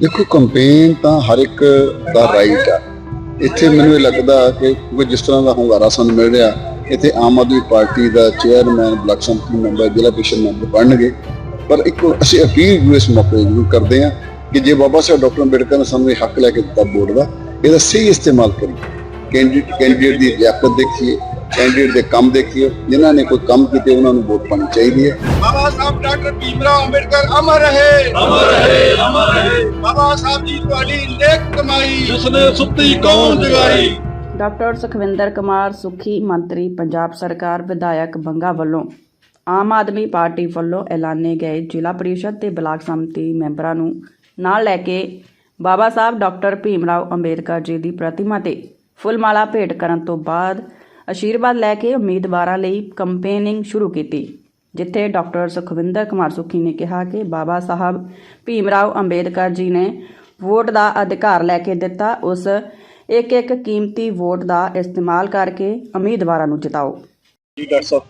ਦੇਖੋ ਕੰਪੇਨ ਤਾਂ ਹਰ ਇੱਕ ਦਾ ਰਾਈਟ ਆ। ਇੱਥੇ ਮੈਨੂੰ ਇਹ ਲੱਗਦਾ ਕਿ ਕਿਉਂਕਿ ਜਿਸ ਤਰ੍ਹਾਂ ਦਾ ਹੁੰਗਾਰਾ ਸਾਨੂੰ ਮਿਲ ਰਿਹਾ, ਇੱਥੇ ਆਮ ਆਦਮੀ ਪਾਰਟੀ ਦਾ chairman block samiti member zila parishad member ਬਣਨਗੇ। ਪਰ ਇੱਕ ਅਸੀਂ ਅਪੀਲ ਵੀ ਇਸ ਮੌਕੇ ਜ਼ਰੂਰ ਕਰਦੇ ਹਾਂ ਕਿ ਜੇ ਬਾਬਾ ਸਾਹਿਬ ਡਾਕਟਰ ਅੰਬੇਡਕਰ ਨੇ ਸਾਨੂੰ ਇਹ ਹੱਕ ਲੈ ਕੇ ਦਿੱਤਾ ਬੋਰਡ ਦਾ, ਇਹਦਾ ਸਹੀ ਇਸਤੇਮਾਲ ਕਰੀਏ। ਕੈਂਡੀਡੇਟ ਕੈਂਡੀਡੇਟ ਦੀ ਲਿਆਕਤ ਦੇਖੀਏ। ਕੈਂਡੀਡੇਟ ਦੇ ਕੰਮ ਦੇਖੀਏ ਜਿਨ੍ਹਾਂ ਨੇ ਕੋਈ ਕੰਮ ਕੀਤੇ ਉਹਨਾਂ ਨੂੰ ਵੋਟ ਪਾਣੀ ਚਾਹੀਦੀ ਹੈ। ਬਾਬਾ ਸਾਹਿਬ ਡਾਕਟਰ ਭੀਮਰਾਓ ਅੰਬੇਡਕਰ ਅਮਰ ਰਹੇ। ਅਮਰ ਰਹੇ ਅਮਰ ਰਹੇ। ਬਾਬਾ ਸਾਹਿਬ ਜੀ ਤੁਹਾਡੀ ਨੇਕ ਕਮਾਈ। ਜਿਸਨੇ ਸੁੱਤੀ ਕੌਣ ਜਗਾਈ। ਡਾਕਟਰ ਸੁਖਵਿੰਦਰ ਕੁਮਾਰ ਸੁਖੀ ਮੰਤਰੀ ਪੰਜਾਬ ਸਰਕਾਰ ਵਿਧਾਇਕ ਬੰਗਾ ਵੱਲੋਂ ਆਮ ਆਦਮੀ ਪਾਰਟੀ ਵੱਲੋਂ ਐਲਾਨੇ ਗਏ ਜ਼ਿਲ੍ਹਾ ਪ੍ਰੀਸ਼ਦ ਤੇ ਬਲਾਕ ਸੰਮਤੀ ਮੈਂਬਰਾਂ ਨੂੰ ਨਾਲ ਲੈ ਕੇ ਬਾਬਾ ਸਾਹਿਬ ਡਾਕਟਰ ਭੀਮਰਾਓ ਅੰਬੇਦਕਰ ਜੀ ਦੀ ਪ੍ਰਤਿਮਾ ਤੇ ਫੁੱਲਮਾਲਾ ਭੇਟ ਕਰਨ ਤੋਂ ਬਾਅਦ ਅਸ਼ੀਰਵਾਦ ਲੈ ਕੇ ਉਮੀਦਵਾਰਾਂ ਲਈ ਕੰਪੇਨਿੰਗ ਸ਼ੁਰੂ ਕੀਤੀ ਜਿੱਥੇ ਡਾਕਟਰ ਸੁਖਵਿੰਦਰ ਕੁਮਾਰ ਸੁਖੀ ਨੇ ਕਿਹਾ ਕਿ ਬਾਬਾ ਸਾਹਿਬ ਭੀਮਰਾਓ ਅੰਬੇਦਕਰ ਜੀ ਨੇ ਵੋਟ ਦਾ ਅਧਿਕਾਰ ਲੈ ਕੇ ਦਿੱਤਾ। ਉਸ ਇੱਕ ਇੱਕ ਕੀਮਤੀ ਵੋਟ ਦਾ ਇਸਤੇਮਾਲ ਕਰਕੇ ਉਮੀਦਵਾਰਾਂ ਨੂੰ ਜਿਤਾਓ। ਜੀ ਡਾਕਟਰ ਸਾਹਿਬ।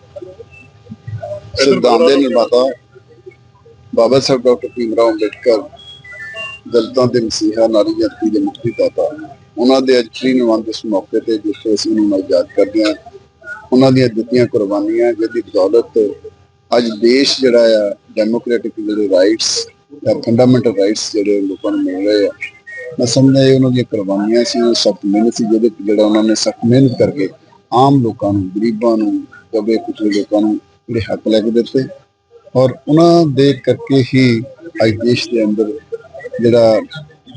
ਸੰਵਿਧਾਨ ਦੇ ਨਿਰਮਾਤਾ ਬਾਬਾ ਸਾਹਿਬ ਡਾਕਟਰ ਭੀਮਰਾਓ ਅੰਬੇਡਕਰ ਦਲਿਤਾਂ ਦੇ ਮਸੀਹਾ ਨਾਰੀ ਜਾਤੀ ਦੇ ਮੁਕਤੀ ਦਾਤਾ। ਉਹਨਾਂ ਦੇ ਅਜਰੀ ਨਿਵੰਦ ਇਸ ਮੌਕੇ ਤੇ ਜਿੱਥੇ ਅਸੀਂ ਉਹਨਾਂ ਨੂੰ ਯਾਦ ਕਰਦੇ ਹਾਂ, ਉਹਨਾਂ ਦੀਆਂ ਦਿੱਤੀਆਂ ਕੁਰਬਾਨੀਆਂ, ਜਿਹਦੀ ਬਦੌਲਤ ਅੱਜ ਦੇਸ਼ ਜਿਹੜਾ ਆ ਡੈਮੋਕ੍ਰੈਟਿਕ ਜਿਹੜੇ ਰਾਈਟਸ ਜਾਂ ਫੰਡਾਮੈਂਟਲ ਰਾਈਟਸ ਜਿਹੜੇ ਲੋਕਾਂ ਨੂੰ ਮਿਲ ਰਹੇ ਆ, ਮੈਂ ਸਮਝਦਾ ਇਹ ਉਹਨਾਂ ਦੀਆਂ ਕੁਰਬਾਨੀਆਂ ਸੀ ਉਹ ਸਖਤ ਮਿਹਨਤ ਸੀ, ਜਿਹਦੇ ਤੇ ਜਿਹੜਾ ਉਹਨਾਂ ਨੇ ਸਖਤ ਮਿਹਨਤ ਕਰਕੇ ਆਮ ਲੋਕਾਂ ਨੂੰ, ਗਰੀਬਾਂ ਨੂੰ ਦਬੇ ਕੁਚਲੇ ਲੋਕਾਂ ਨੂੰ ਜਿਹੜੇ ਹੱਕ ਲੈ ਕੇ ਦਿੱਤੇ। ਔਰ ਉਹਨਾਂ ਦੇ ਕਰਕੇ ਹੀ ਅੱਜ ਦੇਸ਼ ਦੇ ਅੰਦਰ ਜਿਹੜਾ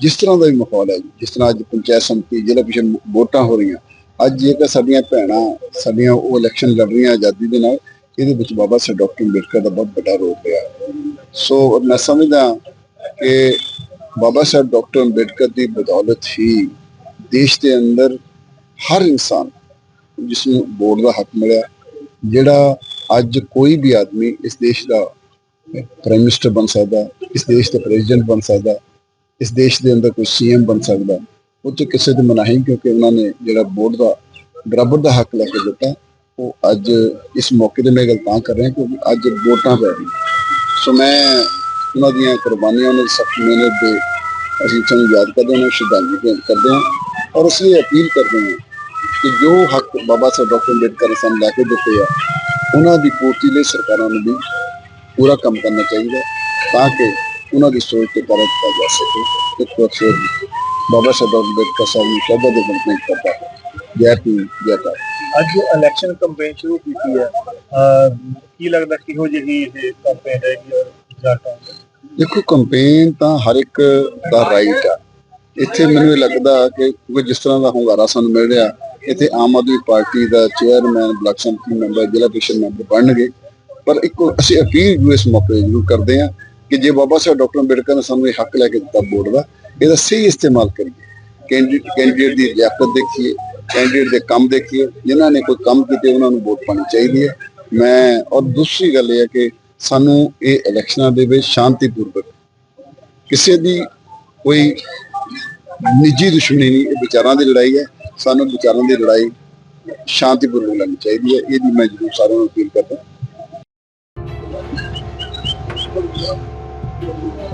ਜਿਸ ਤਰ੍ਹਾਂ ਦਾ ਵੀ ਮਾਹੌਲ ਹੈ ਜਿਸ ਤਰ੍ਹਾਂ ਅੱਜ ਪੰਚਾਇਤ ਸੰਮਤੀ ਜ਼ਿਲ੍ਹਾ ਪ੍ਰੀਸ਼ਦ ਵੋਟਾਂ ਹੋ ਰਹੀਆਂ, ਅੱਜ ਜੇਕਰ ਸਾਡੀਆਂ ਭੈਣਾਂ, ਸਾਡੀਆਂ ਉਹ ਇਲੈਕਸ਼ਨ ਲੜ ਰਹੀਆਂ ਆਜ਼ਾਦੀ ਦੇ ਨਾਲ, ਇਹਦੇ ਵਿੱਚ ਬਾਬਾ ਸਾਹਿਬ ਡਾਕਟਰ ਅੰਬੇਡਕਰ ਦਾ ਬਹੁਤ ਵੱਡਾ ਰੋਲ ਰਿਹਾ। ਸੋ ਮੈਂ ਸਮਝਦਾ ਕਿ ਬਾਬਾ ਸਾਹਿਬ ਡਾਕਟਰ ਅੰਬੇਡਕਰ ਦੀ ਬਦੌਲਤ ਹੀ ਦੇਸ਼ ਦੇ ਅੰਦਰ ਹਰ ਇਨਸਾਨ ਜਿਸ ਨੂੰ ਵੋਟ ਦਾ ਹੱਕ ਮਿਲਿਆ, ਜਿਹੜਾ ਅੱਜ ਕੋਈ ਵੀ ਆਦਮੀ ਇਸ ਦੇਸ਼ ਦਾ ਪ੍ਰਾਈਮ ਮਿਨਿਸਟਰ ਬਣ ਸਕਦਾ, ਇਸ ਦੇਸ਼ ਦਾ ਪ੍ਰੈਜ਼ੀਡੈਂਟ ਬਣ ਸਕਦਾ ਇਸ ਦੇਸ਼ ਦੇ ਅੰਦਰ ਕੋਈ ਸੀਐਮ ਬਣ ਸਕਦਾ ਉਹ 'ਚ ਕਿਸੇ ਦੀ ਮਨਾਹੀ ਕਿਉਂਕਿ ਉਹਨਾਂ ਨੇ ਜਿਹੜਾ ਵੋਟ ਦਾ, ਬਰਾਬਰ ਦਾ ਹੱਕ ਲੈ ਕੇ ਦਿੱਤਾ, ਉਹ ਅੱਜ ਇਸ ਮੌਕੇ ਤੇ ਮੈਂ ਗੱਲ ਤਾਂ ਕਰ ਰਿਹਾ ਕਿਉਂਕਿ ਅੱਜ ਵੋਟਾਂ ਪੈ ਰਹੀਆਂ। ਸੋ ਮੈਂ ਉਹਨਾਂ ਦੀਆਂ ਕੁਰਬਾਨੀਆਂ, ਉਹਨਾਂ ਦੀ ਸਖਤ ਮਿਹਨਤ ਦੇ ਅਸੀਂ ਤੁਹਾਨੂੰ ਯਾਦ ਕਰਦੇ ਹਾਂ ਸ਼ਰਧਾਂਜਲੀ ਭੇਂਟ ਕਰਦੇ ਹਾਂ ਔਰ ਅਸੀਂ ਇਹ ਅਪੀਲ ਕਰਦੇ ਹਾਂ ਕਿ ਜੋ ਹੱਕ ਬਾਬਾ ਸਾਹਿਬ ਡਾਕਟਰ ਅੰਬੇਡਕਰ ਸਾਨੂੰ ਲੈ ਕੇ ਦਿੱਤੇ ਆ, ਉਹਨਾਂ ਦੀ ਪੂਰਤੀ ਲਈ ਸਰਕਾਰਾਂ ਨੂੰ ਵੀ ਪੂਰਾ ਕੰਮ ਕਰਨਾ ਚਾਹੀਦਾ ਤਾਂ ਕਿ ਉਹਨਾਂ ਦੀ ਸੋਚ ਤੇ ਪਰਖ ਕੀਤਾ ਜਾ ਸਕੇ। ਇੱਕ ਵਾਰ ਫਿਰ ਬਾਬਾ ਸਾਹਿਬ ਅੰਬੇਡਕਰ ਸਾਹਿਬ ਨੂੰ ਸ਼ਬਦ ਦੇ ਬੰਦੇ ਕਰਦਾ ਹੈ। ਜੈ ਭੀਮ ਜੈ ਭਾਰਤ। ਅੱਜ ਇਲੈਕਸ਼ਨ ਕੰਪੇਨ ਸ਼ੁਰੂ ਕੀਤੀ ਹੈ। ਕੀ ਲੱਗਦਾ ਕਿਹੋ ਜਿਹੀ ਇਹ ਕੰਪੇਨ ਰਹੇਗੀ ਔਰ ਆਉਣਗੇ ਦੇਖੋ ਕੰਪੇਨ ਤਾਂ ਹਰ ਇੱਕ ਦਾ ਰਾਈਟ ਆ। ਇੱਥੇ ਮੈਨੂੰ ਇਹ ਲੱਗਦਾ ਕਿ ਕਿਉਂਕਿ ਜਿਸ ਤਰ੍ਹਾਂ ਦਾ ਹੁੰਗਾਰਾ ਸਾਨੂੰ ਮਿਲ ਰਿਹਾ ਇੱਥੇ ਆਮ ਆਦਮੀ ਪਾਰਟੀ ਦਾ chairman block samiti member zila parishad member ਬਣਨਗੇ। ਪਰ ਇੱਕ ਅਸੀਂ ਅਪੀਲ ਇਸ ਮੌਕੇ ਜ਼ਰੂਰ ਕਰਦੇ ਹਾਂ ਕਿ ਜੇ ਬਾਬਾ ਸਾਹਿਬ ਡਾਕਟਰ ਅੰਬੇਡਕਰ ਨੇ ਸਾਨੂੰ ਇਹ ਹੱਕ ਲੈ ਕੇ ਦਿੱਤਾ ਵੋਟ ਦਾ, ਇਹਦਾ ਸਹੀ ਇਸਤੇਮਾਲ ਕਰੀਏ। ਕੈਂਡੀਡੇਟ ਕੈਂਡੀਡੇਟ ਦੀ ਲਿਆਕਤ ਦੇਖੀਏ, ਕੈਂਡੀਡੇਟ ਦੇ ਕੰਮ ਦੇਖੀਏ, ਜਿਨ੍ਹਾਂ ਨੇ ਕੋਈ ਕੰਮ ਕੀਤੇ ਉਹਨਾਂ ਨੂੰ ਵੋਟ ਪਾਣੀ ਚਾਹੀਦੀ ਹੈ। ਮੈਂ, ਔਰ ਦੂਸਰੀ ਗੱਲ ਇਹ ਹੈ ਕਿ ਸਾਨੂੰ ਇਹ ਇਲੈਕਸ਼ਨਾਂ ਦੇ ਵਿੱਚ ਸ਼ਾਂਤੀਪੂਰਵਕ ਕਿਸੇ ਦੀ ਕੋਈ ਨਿੱਜੀ ਦੁਸ਼ਮਣੀ ਨਹੀਂ, ਇਹ ਵਿਚਾਰਾਂ ਦੀ ਲੜਾਈ ਹੈ। ਸਾਨੂੰ ਵਿਚਾਰਾਂ ਦੀ ਲੜਾਈ ਸ਼ਾਂਤੀਪੂਰਵਕ ਲੜਨੀ ਚਾਹੀਦੀ ਹੈ। ਇਹਦੀ ਮੈਂ ਜ਼ਰੂਰ ਸਾਰਿਆਂ ਨੂੰ ਅਪੀਲ ਕਰਦਾ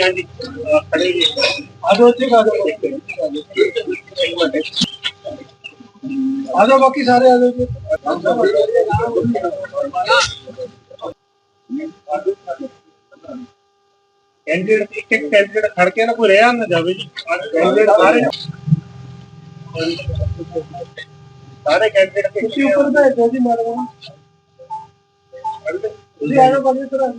ਹਾਂਜੀ ਹਾਂਜੀ। ਖੜੇ ਜੀ ਆ ਜਾਓ ਇੱਥੇ ਆ ਜਾਓ ਆ ਜਾਓ ਬਾਕੀ ਸਾਰੇ ਆ ਜਾਓ ਜੀ। ਕੈਂਡੀਡੇਟ ਇੱਕ ਇੱਕ ਕੈਂਡੀਡੇਟ ਖੜ ਕੇ ਨਾ ਕੋਈ ਰਹਿ ਨਾ ਜਾਵੇ ਜੀ। ਕੈਂਡੀਡੇਟ ਸਾਰੇ ਸਾਰੇ ਕੈਂਡੀਡੇਟ ਤੁਸੀਂ ਉੱਪਰ ਭੇਜੋ ਜੀ ਮੈਡਮ ਤੁਸੀਂ ਆ ਜਾਓ ਬਾਕੀ ਤਰ੍ਹਾਂ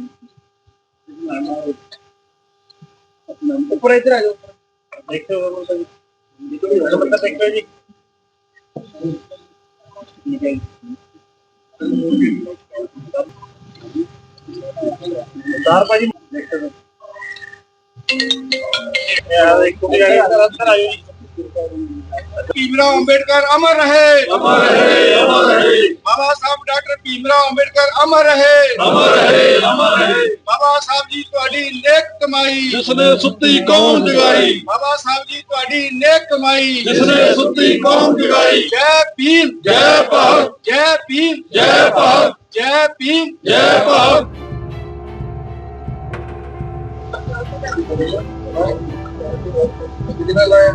भीमराव अंबेडकर अमर रहे। अमर रहे अमर रहे बाबा साहब डॉक्टर भीमराव अंबेडकर अमर रहे अमर रहे। ਬਾਬਾ ਸਾਹਿਬ ਜੀ ਤੁਹਾਡੀ ਨੇਕ ਕਮਾਈ। ਜਿਸ ਨੇ ਸੁੱਤੀ ਕੌਮ ਜਗਾਈ। ਬਾਬਾ ਸਾਹਿਬ ਜੀ ਤੁਹਾਡੀ ਨੇਕ ਕਮਾਈ। ਜਿਸ ਨੇ ਸੁੱਤੀ ਕੌਮ ਜਗਾਈ। ਜੈ ਭੀਮ। ਜੈ ਭਾਰਤ। ਜੈ ਭੀਮ। ਜੈ ਭਾਰਤ। ਜੈ ਭੀਮ। ਜੈ ਭਾਰਤ। ਕਿਹਨਾਂ ਲਾਇਆ